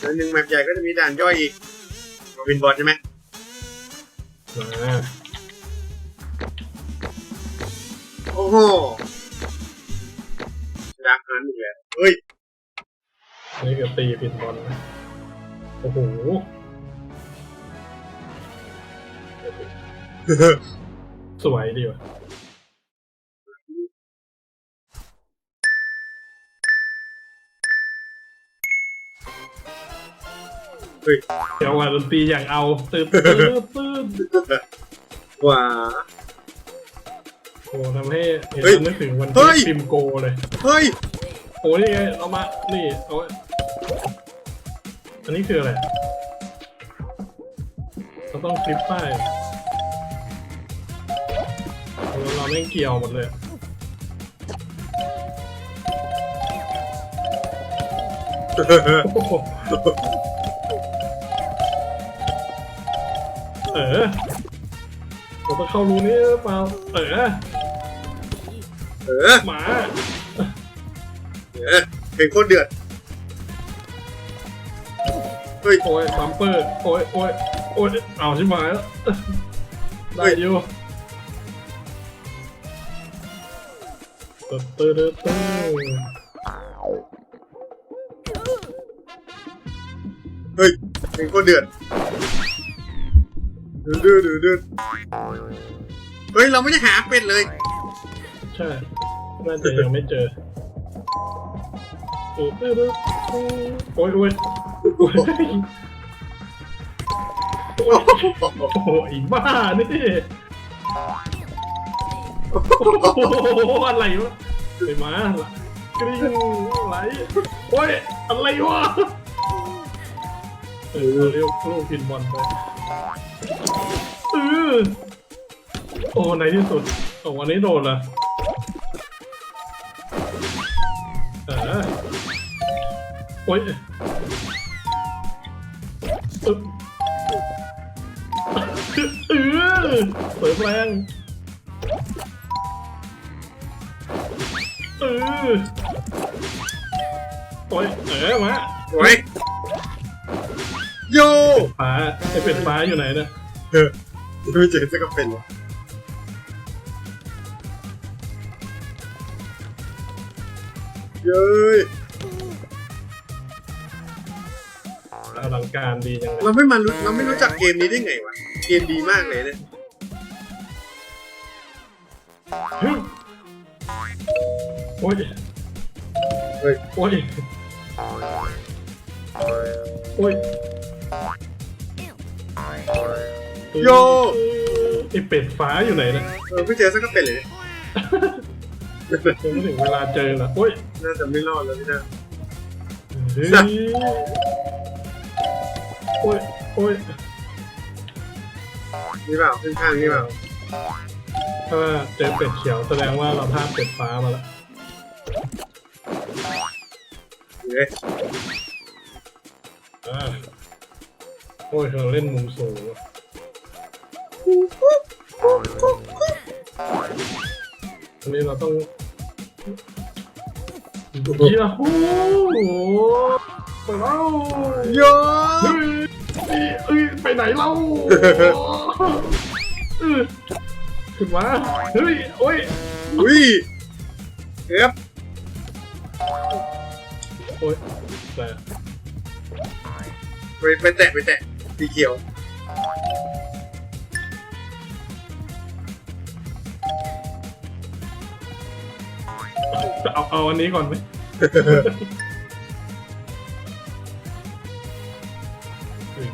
แล้วหนึ่งแมปใหญ่ก็จะมีด่านย่อยอีกโรบินบอลใช่ไหมมาโอ้โหดักนั้นอีกแล้วเฮ้ยอันนี่ก็ตีผิดบอลนะโอ้โหสวยดีว่ะ เฮ้ยเดี๋ยวว่าดนตรีอย่างเอาตื่นตื่นตื่นกว่าโอ้ทำให้เห็นเฮ้ยนึกถึงวันเฮ้ที่ยฟิล์มโกเลย เฮ้ย โอ้นี่ไงเอามา นี่เอาไว้อันนี้คืออะไรเราต้องคลิปป้ายเราเราไม่งเกี่ยวหมดเลย โอ้โห เออเราต้องเข้ารูนี้หรือเปล่าเออเออหมาเออเพลงโคตรเดือดเฮ้ยโอ้ยบัมเปอร์โอ้ยโอ้ยโอ้ยเอาชิบหายแล้วได้อยู่ตึ๊ดตึ๊ดตึ๊ดตึ๊ดเฮ้ยเพลงโคตรเดือดเดืดเดือดเดือดเฮ้ย เราไม่ได้หาเป็ดเลย ใช่น่าจะยังไม่เจอตึ๊ดตึ๊ดตึ๊ดโอ้ยโอ้ยโอ้ยโอ้โหอีบ้านี่โอ้โหอะไรวะไปมาละกริ้งไหลโอ้ยอะไรวะเออเรียกลูกพินบอลไป เออโอ้ในที่สุดโอ้วันนี้โดนละเออโอ้ยอึ๊บเออเปิดแรงเออโอ้ยเออมาโอ้ย โยฟ้าไอเป็ดฟ้าอยู่ไหนเนี่ยเออไม่เจอสักกระเป็นเลยเย้ยอลังการดีจังเลยเราไม่มารู้เราไม่รู้จักเกมนี้ได้ไงวะ เกมดีมากเลยเนี่ยฮึ่มโอ้ยเฮ้ยโอ้ยโอ้ย โยไอเป็ดฟ้าอยู่ไหนเนี่ยเออไม่เจอสักกระเป็นเลยเนี่ยยังไม่ถึงเวลาเจอละโอ้ยน่าจะไม่รอดแล้วพี่นาเฮ้ยโอ้ยโอ้ยนี่เปล่าข้างๆนี่เปล่าถ้าเจอเป็ดเขียวแสดงว่าเราพลาดเป็ดฟ้ามาแล้วเฮ้ยอ่าโอ้ยเราเล่นมุมสูงว่ะ อันนี้เราต้องเยี่ยหูไปแล้วโยเฮ้ยเอ้ยไปไหนเล่าเออขึ้นมาเฮ้ยโอ้ยอุ้ยเอฟโอ้ยแต่ไปไปแตะไปแตะสีเขียว เอาเอาอันนี้ก่อนไหมเฮ้ย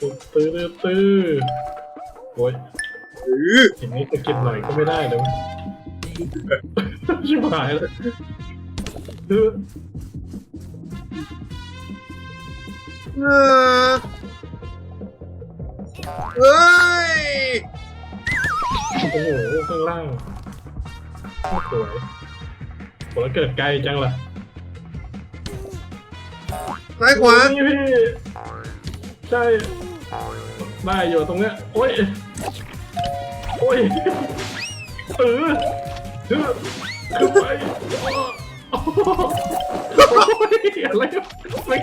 ตื้อตื้อตื้อโอ้ยเอออย่างนี้จะกินหน่อยก็ไม่ได้เลยวชิบหายแล้วเออเอเฮ้ย โอ้โหข้างล่าง สวยโหแล้วเกิดไกลจังล่ะซ้ายขวานี่พี่ใช่ได้อยู่ตรงเนี้ยโอ้ยโอ้ยเออเออขึ้นไปโอ้โหยอะไรวะไม่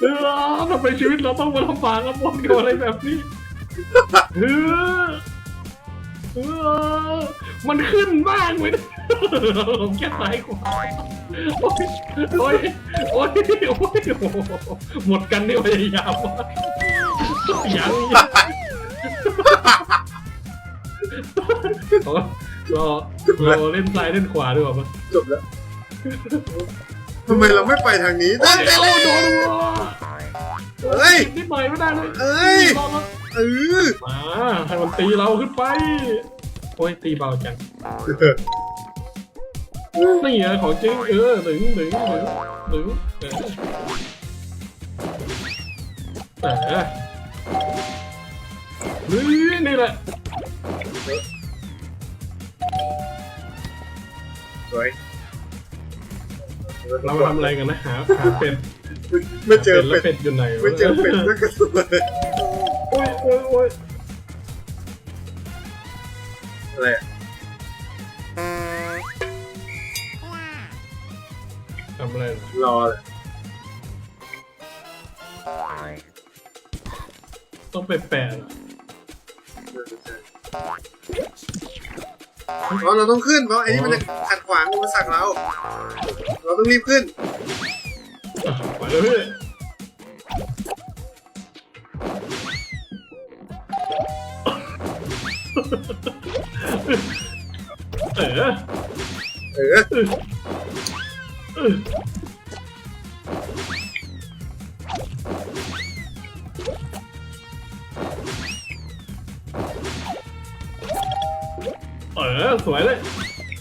เออทำไมชีวิตเราต้องมาลำบากลำบนกับอะไรแบบนี้เออ เออมันขึ้นบ้างเนี่ยผมแค่ซ้ายขวาโอ้ยโอ้ยโอ้ยโอ้ยโอ้โหหมดกันนี่พยายามมากยังยังเราเราเล่นซ้ายเล่นขวาดีกว่าปะจบแล้วทำไมเราไม่ไปทางนี้โอ้นั่นยไงโอ้ยโดนวัวเฮ้ยนิดหน่อยไม่ได้เลยเอ้ย เออมาให้มันตีเราขึ้นไปโอ้ยตีเบาจังนี่ไงของจริงเออหนึ่งหนึ่งหนึ่งหนึ่งเออเออนี่นี่แหละสวยเรามาทำอะไรกันนะหาหาเป็ดไม่เจอแล้วเป็ดเป็ดอยู่ไหนวะไม่เจอเป็ดด้วยกันเลย โอ้ยโอ้ยโอ้ยอะไรอะทำอะไรรอเลยต้องไปแปะเหรอเพราะเราต้องขึ้นเพราะไอ้นี่มันจะขัดขวางอุปสรรคเรา เราต้องรีบขึ้น อะไปเลยพี่เอ เออเออสวยเลย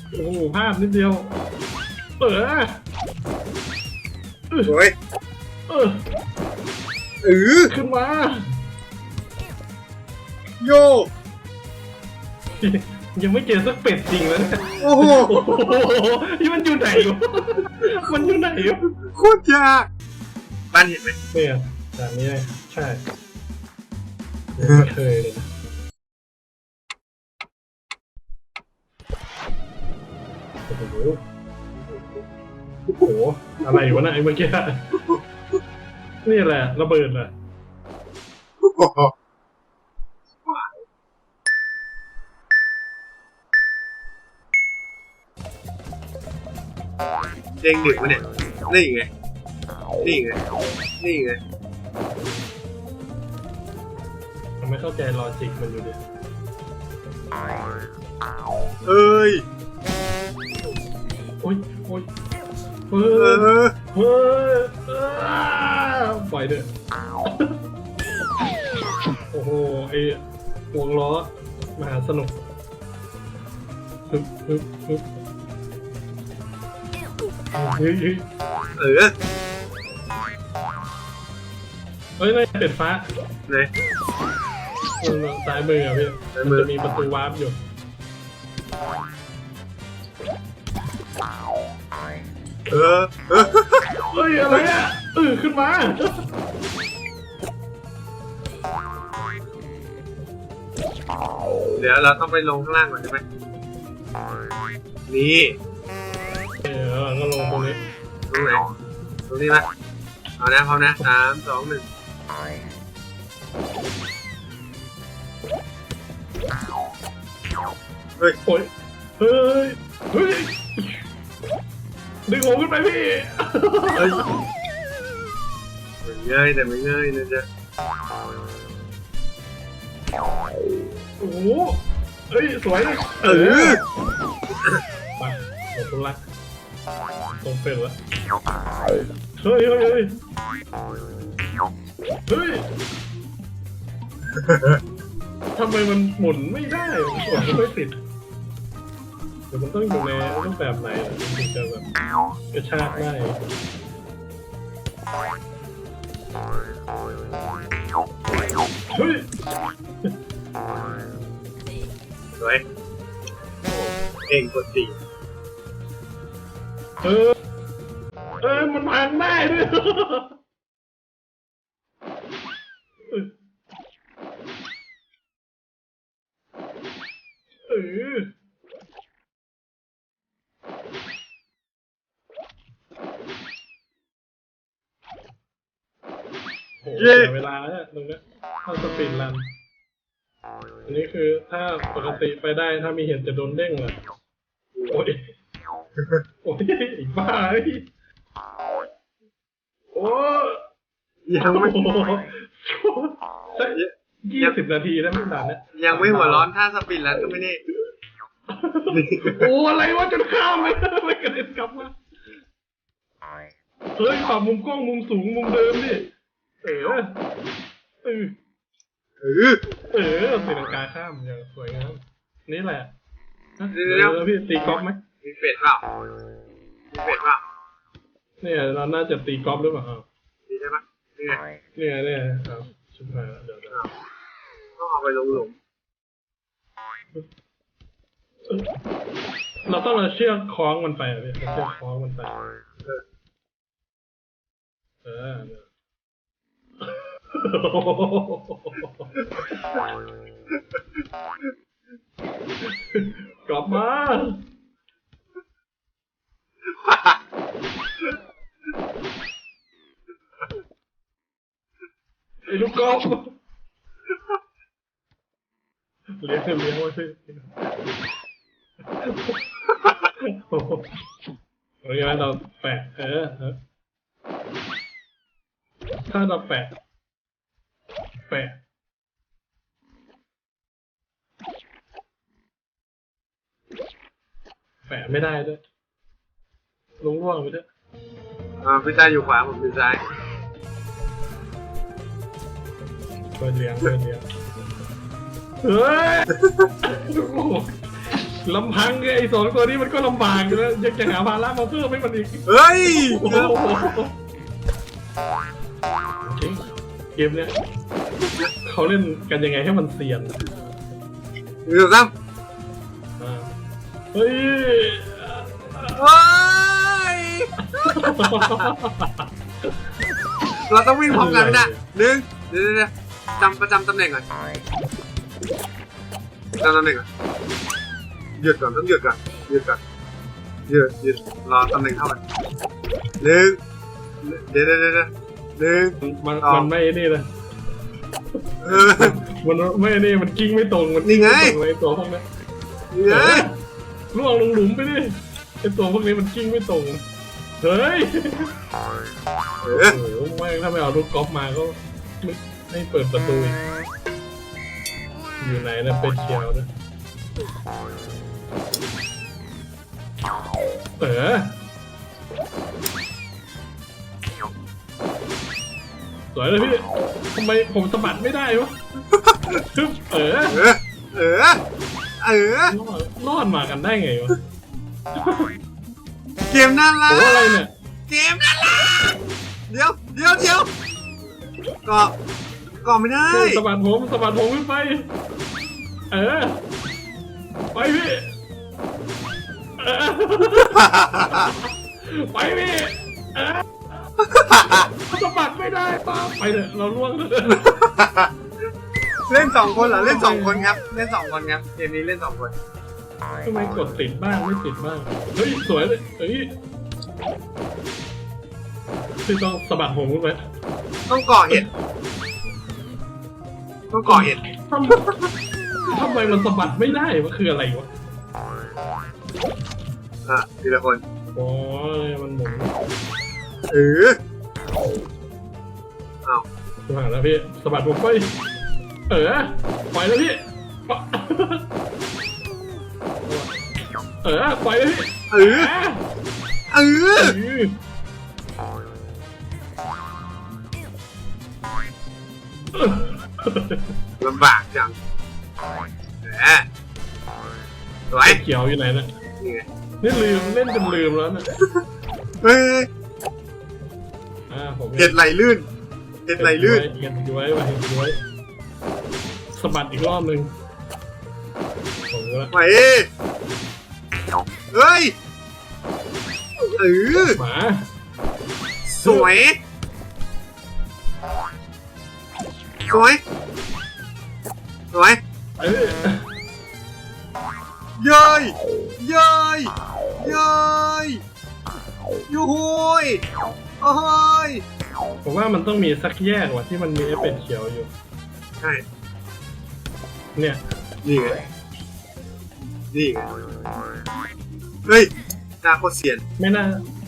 โอ้โหพลาดนิดเดียว เออสวยเออเออขึ้นมา โย ยังไม่เจอสักเป็ดจริงแล้วเนี่ยโอ้โหโอ้โหนี่มันอยู่ไหนวะมันอยู่ไหนวะโคตรยากบ้านเห็นไหมเนี่ยแต่นี้เลยใช่ยังไม่เคยเลยนะโอ้โหโอ้โหอะไรวะนะไอ้เมื่อกี้นี่แหละระเบิดแหละ เด้งดึกวะเนี่ย นี่ไง นี่ไง นี่ไง ผมไม่เข้าใจลอจิกมันอยู่ดิเอ้ย โอ้ยโอ้ยเฮ้เอยอเฮ้ยอ้าวปล่อยเถอะโอ้โหไอ้วงล้อมหาสนุกฮึบฮึบฮึบ เฮ้ยเฮ้ยเออเฮ้ยนั่เป็ดฟ้าไหนมันซ้ายมืออะพี่ซ้ายมันอ จะมีประตูวาร์ปอยู่เออเออเฮ้ยอะไรอะเออขึ้นมาเดี๋ยวเราต้องไปลงข้างล่างก่อนใช่ไหมนี่ เออก็ล ตรงนี้ตรงไหนตรงนี้ปะเอานะพร้อมนะสามสองหนึ่งโอ้ยเฮ้ยเฮ้ยดึงผมขึ้นไปพี่ เฮ้ยมันง่ายแต่ไม่ง่ายนะจ๊ะโอ้โหเฮ้ย สวยเลยเออไปหมดทุกละ ตรงเป็นละเฮ้ยเฮ้ยเฮ้ยเฮ้ยทำไมมันหมุนไม่ได้มันกดไม่ติดเดี๋ยวมันต้องอยู่ในรูปแบบไหนอะถึงจะแบบกระชากได้เฮ้ยสวยเองกดสี่ เออ เออ มันพังได้ด้วยเออโหเสียเวลาเนี่ยตรงเนี้ยถ้าสปินรัน อันนี้คือถ้าปกติไปได้ถ้ามีเห็นจะโดนเด้งเหรอโอ้ย โอ้ยไอ้บ้าเอ้ยโอ้ยังไม่โอ้โหสักยี่สิบนาทีแล้วไม่นานนะยังไม่หัวร้อนถ้าสปินแล้วก็ไม่นี่โอ้อะไรวะจนข้ามเลยไม่กระเด็นกลับมาเฮ้ยปรับมุมกล้องมุมสูงมุมเดิมดิเออเออเออเออตีลังกาข้ามอย่างสวยงามนี่แหละฮะเดี๋เดี๋ยยววพี่ตีกอล์ฟไหม มีเป็ดเปล่ามีเป็ดเปล่าเนี่ยเราน่าจะตีกอล์ฟหรือเปล่าอ้าวมีใช่ไหมนี่ไงเนี่ยเนี่ยครับชิบหายแล้วเดี๋ยวเดี๋ยวต้องเอาไปลงหลุมเราต้องเอาเชือกคล้องมันไปอะพี่เอาเชือกคล้องมันไปเออเออเนี่ยกลับมา ไอ้ลูกกอล์ฟเลี้ยงเลี้ยงไว้สิโอ้โหโอเคเราแปะ เออเออถ้าเราแปะ แปะ แปะไม่ได้ด้วย ลงร่วงไปด้วยอ่าพี่ชายอยู่ขวาผมอยู่ซ้ายเปิดเลี้ยงเปิดเลี้ยงเฮ้ยโอ้โหลำพังไอ้สองตัวนี้มันก็ลำบากอยู่แล้วยังจะหาภาระมาเพิ่มให้มันอีก เฮ้ยโอ้โหจริงเกมเนี้ยเขาเล่นกันยังไงให้มันเซียนหนึ่งสองสามอ่าเฮ้ยเฮ้ย เราต้องวิ่งพร้อมกันไม่ได้หนึ่งเดี๋ยวเดี๋ยวเดี๋ยวจำประจำตำแหน่งก่อนจำตำแหน่งก่อนหยุดก่อนต้องหยุดก่อนหยุดก่อนหยุดหยุดรอตำแหน่งเท่ากันหนึ่งเดี๋ยวเดี๋ยวเดี๋ยวเดี๋ยวหนึ่งมันอ๋อมันไม่นี่เลยเออมันไม่นี่มันกิ้งไม่ตรงมันนี่ไงกิ้ม่ตรงเลยตัวพวกนี้นี่ไงล่วงลงหลุมไปดิไอตัวพวกนี้มันกิ้งไม่ตรง เฮ้ยเออโอ้โหไม่ถ้าไม่เอาลูกกอล์ฟมาก็ไม่ไม่เปิดประตูอีกอยู่ไหนนะเป็นเชียวนะเออสวยเลยพี่ทำไมผมสะบัดไม่ได้วะฮึบเออเออ เออ เออ รอดรอดมากันได้ไงวะ เกมน่ารัโอ้กอะไรเนี่ย เกมน่ารักเดี๋ยวเดี๋ยวเดี๋ยวเกาะเกาะไม่ได้โอ้สะบัดผมสะบัดผมขึ้นไป เออ ไปพี่เออไปพี่เออสะบัดไม่ได้ป้าไปเถอะเราล่วงเถอะเล่นสองคนเหรอเล่นสองคนครับ เล่นสองคนครับเกมนี้เล่นสองคน ทำไมกดติดบ้างไม่ติดบ้าง เฮ้ย สวยเลยเฮ้ยคือต้องสะบัดผมขึ้นไปต้องเกาะเห็ดต้องเกาะเห็ดทำทำไมมันสะบัดไม่ได้วะคืออะไรวะอะทีละคนโอ้ยมันหมุนเออสะบัดแล้วพี่สะบัดผมไปเออปล่อยแล้วพี่ปะ เออปล่อยแล้วพี่เออเออเออเออลำบากจังแหมสวยเขียวอยู่ไหนนะนี่ไงนี่ลืมเล่นจนลืมแล้วนะเฮ้ยอ่าผมเห็ดไหลลื่นเห็ดไหลลื่นเห็ดย้วยว่ะเห็ดย้วยสะบัดอีกรอบหนึ่งผมก็ไปเอ้ย เฮ้ยเออหมาสวยสวยสวยเอ้ยเย้ยเย้ยเย้ยยูหูยโอ้ยผมว่ามันต้องมีสักแยกว่ะที่มันมีเอฟเฟกต์เขียวอยู่ ใช่เนี่ย นี่ไงนี่ไง เฮ้ยหน้าโคตรเสียนไม่น่า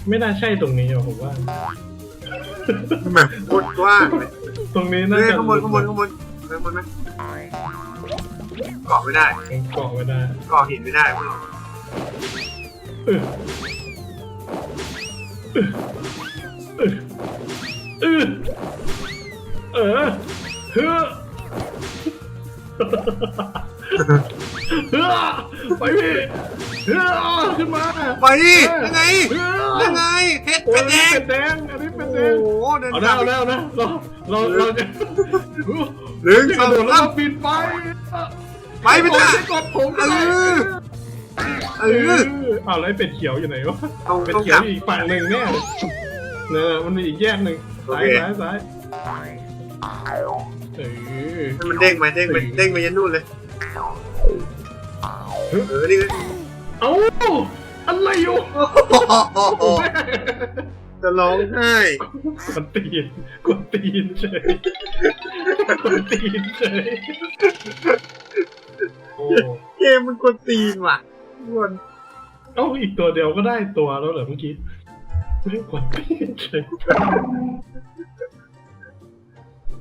ไม่น่าใช่ตรงนี้หรอกผมว่าทำไมโคตรกว้างเลยตรงนี้น่าเฮ้ยจะข้างบนข้างบนข้างบนข้างบนไหมเกาะไม่ได้เกาะไม่ได้เกาะหินไม่ได้พวกเราเออเออเออเฮ้อเฮ้อไปพี่ เฮ้อขึ้นมาไปดิยังไงเฮ้อยังไงเพชรโอ้เพยชรแดงอันนี้เป็นแดงอันนี้เป็นแดโอ้งโหเดินเอาทาแล้งวเอาแล้วนะเราเราเราจะหนึ่งที่สกอระงโดดแล้วสาม ก็ปีนไปไปไม่ได้ กดผมเอได้อเอเอออ เอาแล้วไอ้เป็ดเขียวอยู่ไหนวะต้องเป็ดต้องเขีกยลัวบอยู่อีกฝั่งหนึ่งแน่เลยเนอะมันมีอีกแยกหนึ่งโอซ้าเคยซ้ายซ้ายเออให้มันเด้งไปเด้งไปเด้งไปยันนู่นเลยเออนี่ไง เอ้าอะไรอยู่โอ้โหจะร้องไห้กดตีนกดตีนเฉยกดตีนเฉยโอ้เกมมันกวนตีนว่ะทุกคนเอ้าอีกตัวเดียวก็ได้ตัวแล้วเหรอเมื่อกี้ไม่กดตีนเฉย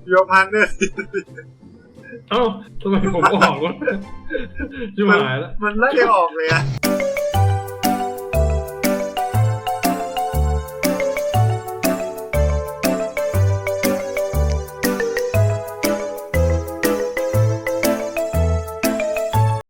โยพัน เอ้าทำไมผมออกวะจะหายแล้ว มันไล่ออกเลยอะ